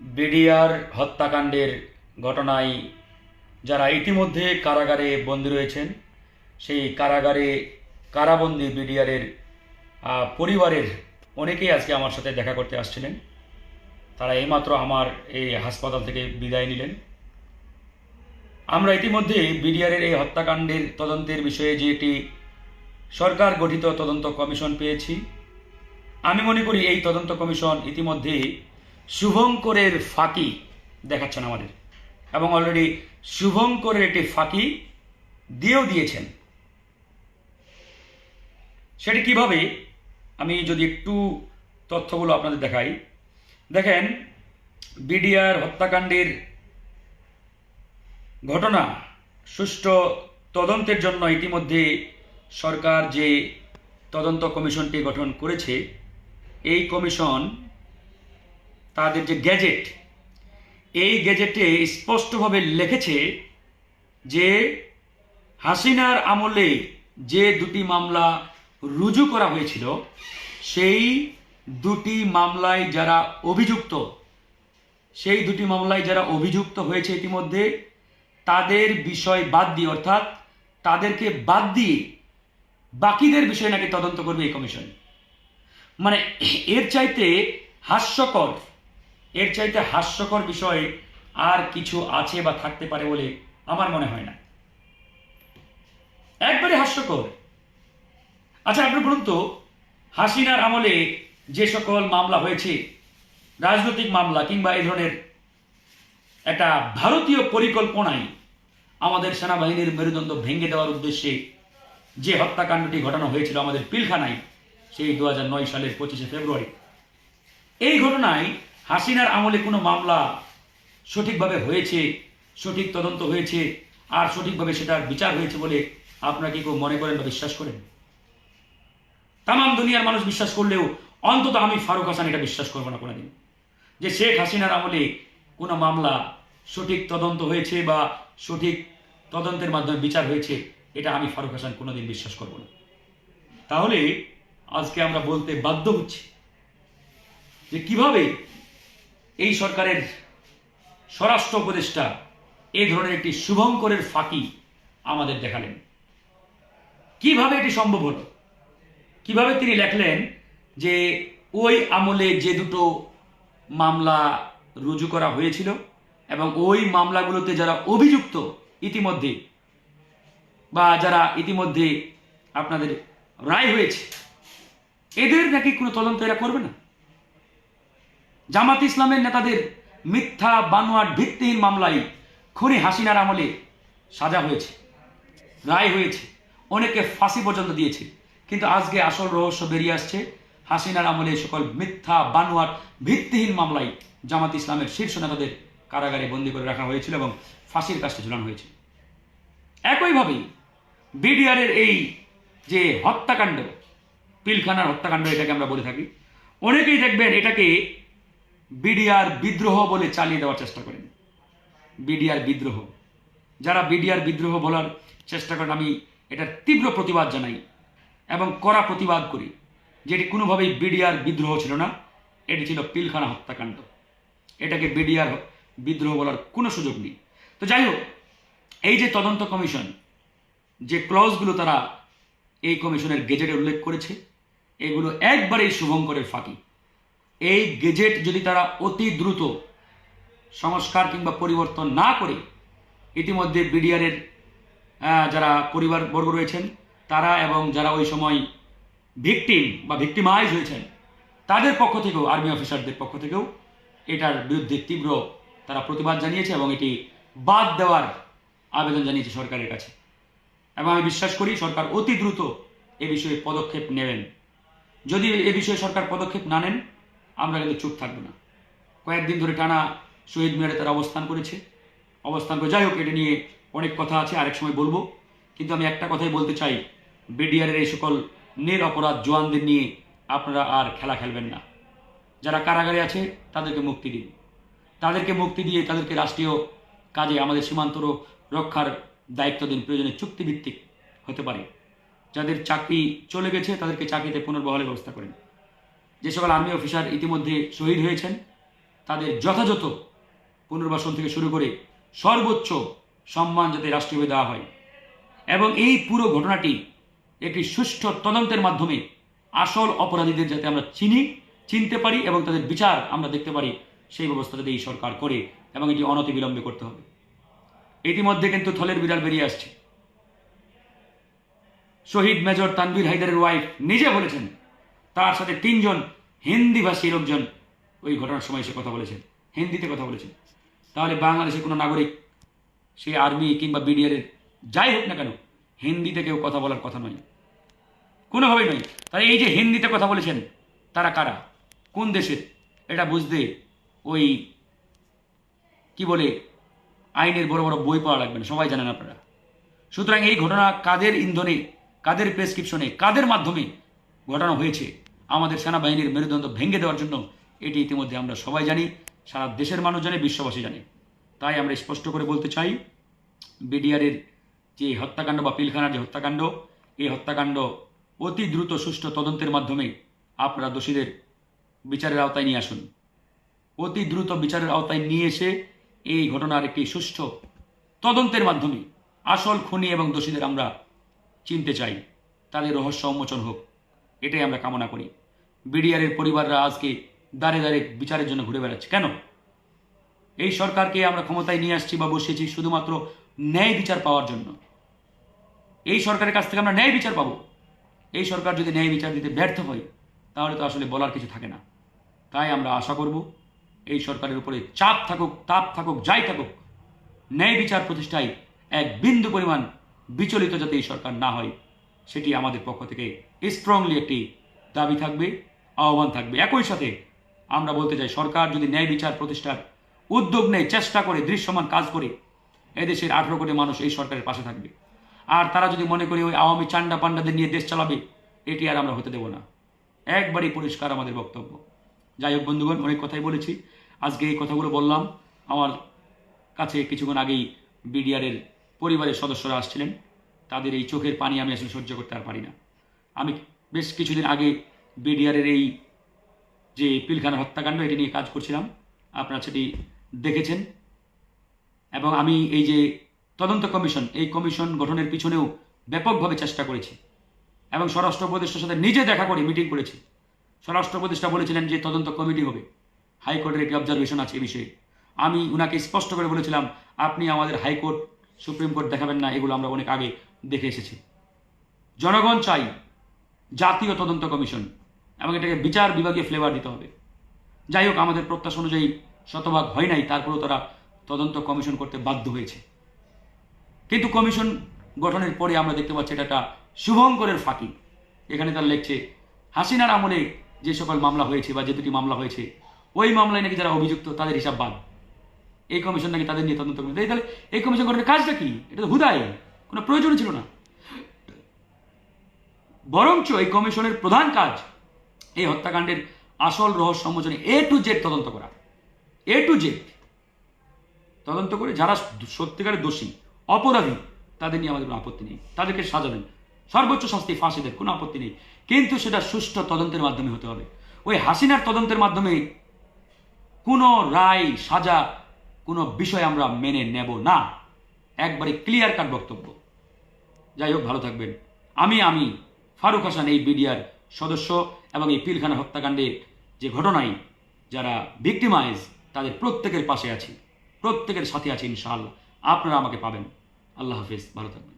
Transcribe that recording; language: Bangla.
বিডিআর হত্যাকাণ্ডের ঘটনায় যারা ইতিমধ্যে কারাগারে বন্দী রয়েছেন, সেই কারাগারে কারাবন্দি বিডিআরের পরিবারের অনেকেই আজকে আমার সাথে দেখা করতে আসছিলেন। তারা এইমাত্র আমার এই হাসপাতাল থেকে বিদায় নিলেন। আমরা ইতিমধ্যে বিডিআরের এই হত্যাকাণ্ডের তদন্তের বিষয়ে যে একটি সরকার গঠিত তদন্ত কমিশন পেয়েছি। আমি মনে করি এই তদন্ত কমিশন ইতিমধ্যে শুভঙ্করের ফাঁকি দেখাচ্ছেন আমাদের। এবং অলরেডি শুভঙ্করের একটি ফাঁকি দিয়েও দিয়েছেন। সেটি কীভাবে? আমি যদি একটু তথ্যগুলো আপনাদের দেখাই। দেখেন, বিডিআর হত্যাকাণ্ডের ঘটনা সুষ্ঠু তদন্তের জন্য ইতিমধ্যে সরকার যে তদন্ত কমিশনটি গঠন করেছে, এই কমিশন তাদের যে গ্যাজেট, এই গ্যাজেটে স্পষ্টভাবে লিখেছে যে হাসিনার আমলে যে দুটি মামলা রুজু করা হয়েছিল, সেই দুটি মামলায় যারা অভিযুক্ত, সেই দুটি মামলায় যারা অভিযুক্ত হয়েছে ইতিমধ্যে, তাদের বিষয় বাদ দিয়ে, অর্থাৎ তাদেরকে বাদ দিয়ে বাকিদের বিষয় নাকি তদন্ত করবে এই কমিশন। মানে এর চাইতে হাস্যকর এর চাইতে হাস্যকর বিষয় আর কিছু আছে বা থাকতে পারে বলে আমার মনে হয় না। একবারে হাস্যকর। আচ্ছা আপনি বলুন তো, হাসিনার আমলে যে সকল মামলা হয়েছে, রাজনৈতিক মামলা কিংবা এই ধরনের একটা ভারতীয় পরিকল্পনায় আমাদের সেনাবাহিনীর মেরুদণ্ড ভেঙে দেওয়ার উদ্দেশ্যে যে হত্যাকাণ্ডটি ঘটানো হয়েছিল আমাদের পিলখানায়, সেই দু হাজার নয় সালের পঁচিশে ফেব্রুয়ারি, এই ঘটনায় হাসিনার আমলে কোনো মামলা সঠিকভাবে হয়েছে, সঠিক তদন্ত হয়েছে, আর সঠিকভাবে সেটার বিচার হয়েছে বলে আপনারা কি কেউ মনে করেন বা বিশ্বাস করেন? তাম দুনিয়ার মানুষ বিশ্বাস করলেও অন্তত আমি ফারুক হাসান এটা বিশ্বাস করব না কোনোদিন। যে শেখ হাসিনার আমলে কোনো মামলা সঠিক তদন্ত হয়েছে বা সঠিক তদন্তের মাধ্যমে বিচার হয়েছে, এটা আমি ফারুক হাসান কোনোদিন বিশ্বাস করব না। তাহলে আজকে আমরা বলতে বাধ্য হচ্ছি যে কীভাবে এই সরকারের স্বরাষ্ট্র উপদেষ্টা এই ধরনের একটি শুভঙ্করের ফাঁকি আমাদের দেখালেন। কীভাবে এটি সম্ভব হলো? কীভাবে তিনি লেখলেন যে ওই আমলে যে দুটো মামলা রুজু করা হয়েছিল এবং ওই মামলাগুলোতে যারা অভিযুক্ত ইতিমধ্যে বা যারা ইতিমধ্যে আপনাদের রায় হয়েছে, এদের নাকি কোনো তদন্ত এরা করবে না? জামাত ইসলামের নেতাদের মিথ্যা বানোয়াট ভিত্তিহীন মামলায় খুনি হাসিনার আমলে সাজা হয়েছে, রায় হয়েছে অনেকে ফাঁসি পর্যন্ত দিয়েছে। কিন্তু আজকে আসল রহস্য বেরিয়ে আসছে, হাসিনার আমলে সকল মিথ্যা বানোয়াট ভিত্তিহীন মামলায় জামাত ইসলামের শীর্ষ নেতাদের কারাগারে বন্দী করে রাখা হয়েছিল এবং ফাঁসির কাজটা ঝুলানো হয়েছে। একইভাবেই বিডিআরের এই যে হত্যাকাণ্ড, পিলখানার হত্যাকাণ্ড এটাকে আমরা বলে থাকি, অনেকেই দেখবেন এটাকে বিডিআর বিদ্রোহ বলে চালিয়ে দেওয়ার চেষ্টা করেন। বিডিআর বিদ্রোহ। যারা বিডিআর বিদ্রোহ বলার চেষ্টা করেন, আমি এটার তীব্র প্রতিবাদ জানাই এবং কড়া প্রতিবাদ করি যেটি কোনোভাবেই বিডিআর বিদ্রোহ ছিল না, এটি ছিল পিলখানা হত্যাকাণ্ড। এটাকে বিডিআর বিদ্রোহ বলার কোনো সুযোগ নেই। তো যাই হোক, এই যে তদন্ত কমিশন, যে ক্লজগুলো তারা এই কমিশনের গেজেটে উল্লেখ করেছে, এগুলো একবারেই শুভঙ্করের ফাঁকি। এই গেজেট যদি তারা অতি দ্রুত সংস্কার কিংবা পরিবর্তন না করে, ইতিমধ্যে বিডিআরের যারা পরিবারবর্গ রয়েছেন, তারা এবং যারা ওই সময় ভিকটিম বা ভিকটিমাইজ হয়েছেন, তাদের পক্ষ থেকেও, আর্মি অফিসারদের পক্ষ থেকেও এটার বিরুদ্ধে তীব্র তারা প্রতিবাদ জানিয়েছে এবং এটি বাদ দেওয়ার আবেদন জানিয়েছে সরকারের কাছে। এবং আমি বিশ্বাস করি সরকার অতি দ্রুত এ বিষয়ে পদক্ষেপ নেবেন। যদি এ বিষয়ে সরকার পদক্ষেপ না নেন আমরা কিন্তু চুপ থাকব না। কয়েকদিন ধরে টানা শহীদ মিনারে তারা অবস্থান করেছে। অবস্থান করে যাই হোক, এটা নিয়ে অনেক কথা আছে, আরেক সময় বলব। কিন্তু আমি একটা কথাই বলতে চাই, বিডিআরের এই সকল নের অপরাধ জোয়ানদের নিয়ে আপনারা আর খেলা খেলবেন না। যারা কারাগারে আছে, তাদেরকে মুক্তি দিন। তাদেরকে মুক্তি দিয়ে তাদেরকে রাষ্ট্রীয় কাজে আমাদের সীমান্ত রক্ষার দায়িত্ব দিন। প্রয়োজনে চুক্তিভিত্তিক হতে পারে। যাদের চাকরি চলে গেছে, তাদেরকে চাকরিতে পুনর্বহালের ব্যবস্থা করেন। যে সকল আর্মি অফিসার ইতিমধ্যে শহীদ হয়েছেন, তাদের যথাযথ পুনর্বাসন থেকে শুরু করে সর্বোচ্চ সম্মান যাতে রাষ্ট্রীয়ভাবে দেওয়া হয়। এবং এই পুরো ঘটনাটি একটি সুষ্ঠু তদন্তের মাধ্যমে আসল অপরাধীদের যাতে আমরা চিনি, চিনতে পারি এবং তাদের বিচার আমরা দেখতে পারি, সেই ব্যবস্থা যাতে এই সরকার করে এবং এটি অনতিবিলম্বে করতে হবে। ইতিমধ্যে কিন্তু থলের বিড়াল বেরিয়ে আসছে। শহীদ মেজর তানভীর হায়দারের ওয়াইফ নিজে বলেছেন তার সাথে তিনজন হিন্দিভাষী লোকজন। ওই ঘটনার সময় এসে কথা বলেছেন হিন্দিতে কথা বলেছেন তাহলে বাংলাদেশের কোনো নাগরিক, সে আর্মি কিংবা বিডিআরের যাই হোক না কেন, হিন্দিতে কেউ কথা বলার কথা নয়। কোনোভাবেই নয়। তাহলে এই যে হিন্দিতে কথা বলেছেন, তারা কারা? কোন দেশের? এটা বুঝতে ওই, কি বলে, আইনের বড় বড় বই পাওয়া লাগবে না। সবাই জানেন আপনারা। সুতরাং এই ঘটনা কাদের ইন্ধনে, কাদের প্রেসক্রিপশনে, কাদের মাধ্যমে ঘটানো হয়েছে? আমাদের সেনাবাহিনীর মেরুদণ্ড ভেঙে দেওয়ার জন্য এটি ইতিমধ্যে আমরা সবাই জানি, সারা দেশের মানুষ জানে, বিশ্ববাসী জানে। তাই আমরা স্পষ্ট করে বলতে চাই, বিডিআরের যে হত্যাকাণ্ড বা পিলখানার যে হত্যাকাণ্ড, এই হত্যাকাণ্ড অতি দ্রুত সুষ্ঠু তদন্তের মাধ্যমে আপনারা দোষীদের বিচারের আওতায় নিয়ে আসুন। অতি দ্রুত বিচারের আওতায় নিয়ে এসে এই ঘটনার একটি সুষ্ঠু তদন্তের মাধ্যমে আসল খুনি এবং দোষীদের আমরা চিনতে চাই। তাদের রহস্য উন্মোচন হোক। এটাই আমরা কামনা করি। বিডিআরের পরিবাররা আজকে দাঁড়ে দাঁড়ে বিচারের জন্য ঘুরে বেড়াচ্ছে। কেন? এই সরকারকে আমরা ক্ষমতায় নিয়ে আসছি বা বসিয়েছি শুধুমাত্র ন্যায় বিচার পাওয়ার জন্য। এই সরকারের কাছ থেকে আমরা ন্যায় বিচার পাবো। এই সরকার যদি ন্যায় বিচার দিতে ব্যর্থ হয়, তাহলে তো আসলে বলার কিছু থাকে না। তাই আমরা আশা করব, এই সরকারের উপরে চাপ থাকুক, তাপ থাকুক, যাই থাকুক, ন্যায় বিচার প্রতিষ্ঠায় এক বিন্দু পরিমাণ বিচলিত যাতে এই সরকার না হয়। সেটি আমাদের পক্ষ থেকে স্ট্রংলি একটি দাবি থাকবে, আহ্বান থাকবে। একই সাথে আমরা বলতে চাই, সরকার যদি ন্যায় বিচার প্রতিষ্ঠার উদ্যোগ নেয়, চেষ্টা করে, দৃশ্যমান কাজ করে, এদেশের আঠেরো কোটি মানুষ এই সরকারের পাশে থাকবে। আর তারা যদি মনে করি ওই আওয়ামী চান্ডা পান্ডাদের নিয়ে দেশ চালাবে, এটি আর আমরা হতে দেব না। একবারই পরিষ্কার আমাদের বক্তব্য। যাই হোক বন্ধুগণ, অনেক কথাই বলেছি। আজকে এই কথাগুলো বললাম। আমার কাছে কিছুক্ষণ আগেই বিডিআরের পরিবারের সদস্যরা আসছিলেন। তাদের এই চোখের পানি আমি আসলে সহ্য করতে আর পারি না। আমি বেশ কিছুদিন আগে বিডিআরের এই যে পিলখানা হত্যাকাণ্ড, এটি নিয়ে কাজ করছিলাম। আপনারা সেটি দেখেছেন। এবং আমি এই যে তদন্ত কমিশন, এই কমিশন গঠনের পিছনেও ব্যাপকভাবে চেষ্টা করেছি। এবং স্বরাষ্ট্র উপদেষ্টার সাথে নিজে দেখা করে মিটিং করেছি। স্বরাষ্ট্র উপদেষ্টা বলেছিলেন যে তদন্ত কমিটি হবে। হাইকোর্টের একটি অবজারভেশন আছে এই বিষয়ে। আমি উনাকে স্পষ্ট করে বলেছিলাম, আপনি আমাদের হাইকোর্ট, সুপ্রিম কোর্ট দেখাবেন না, এগুলো আমরা অনেক আগে দেখে এসেছি। জনগণ চাই জাতীয় তদন্ত কমিশন এবং এটাকে বিচার বিভাগীয় ফ্লেভার দিতে হবে। যাই হোক, আমাদের প্রত্যাশা অনুযায়ী শতভাগ হয় নাই, তারপরেও তারা তদন্ত কমিশন করতে বাধ্য হয়েছে। কিন্তু কমিশন গঠনের পরে আমরা দেখতে পাচ্ছি এটা একটা শুভঙ্করের ফাঁকি। এখানে তারা লিখছে, হাসিনার আমলে যে সকল মামলা হয়েছে বা যে দুটি মামলা হয়েছে, ওই মামলায় নাকি যারা অভিযুক্ত, তাদের হিসাব বাদ। এই কমিশন নাকি তাদের নিয়ে তদন্ত করবে। তাহলে এই কমিশন গঠনের কাজটা কি? এটা তো হুদাই। কোনো প্রয়োজন ছিল না। বরঞ্চ এই কমিশনের প্রধান কাজ এই হত্যাকাণ্ডের আসল রহস্য উন্মোচনে এ টু জেড তদন্ত করা। এ টু জেড তদন্ত করে যারা সত্যিকারের দোষী, অপরাধী, তাদের নিয়ে আমাদের কোনো আপত্তি নেই। তাদেরকে সাজাবেন সর্বোচ্চ শাস্তি ফাঁসি দেন কোনো আপত্তি নেই। কিন্তু সেটা সুষ্ঠু তদন্তের মাধ্যমে হতে হবে। ওই হাসিনার তদন্তের মাধ্যমে কোনো রায়, সাজা, কোনো বিষয় আমরা মেনে নেব না। একবারে ক্লিয়ার কাট বক্তব্য। যাই হোক, ভালো থাকবেন। আমি আমি, ফারুক হাসান, এই বিডিআর সদস্য এবং এই পিলখানা হত্যাকাণ্ডের যে ঘটনায় যারা ভিক্টিমাইজ তাদের প্রত্যেকের পাশে আছি। প্রত্যেকের সাথে আছি ইনশাআল্লাহ। আপনারা আমাকে পাবেন। আল্লাহ হাফিজ। ভালো থাকবেন।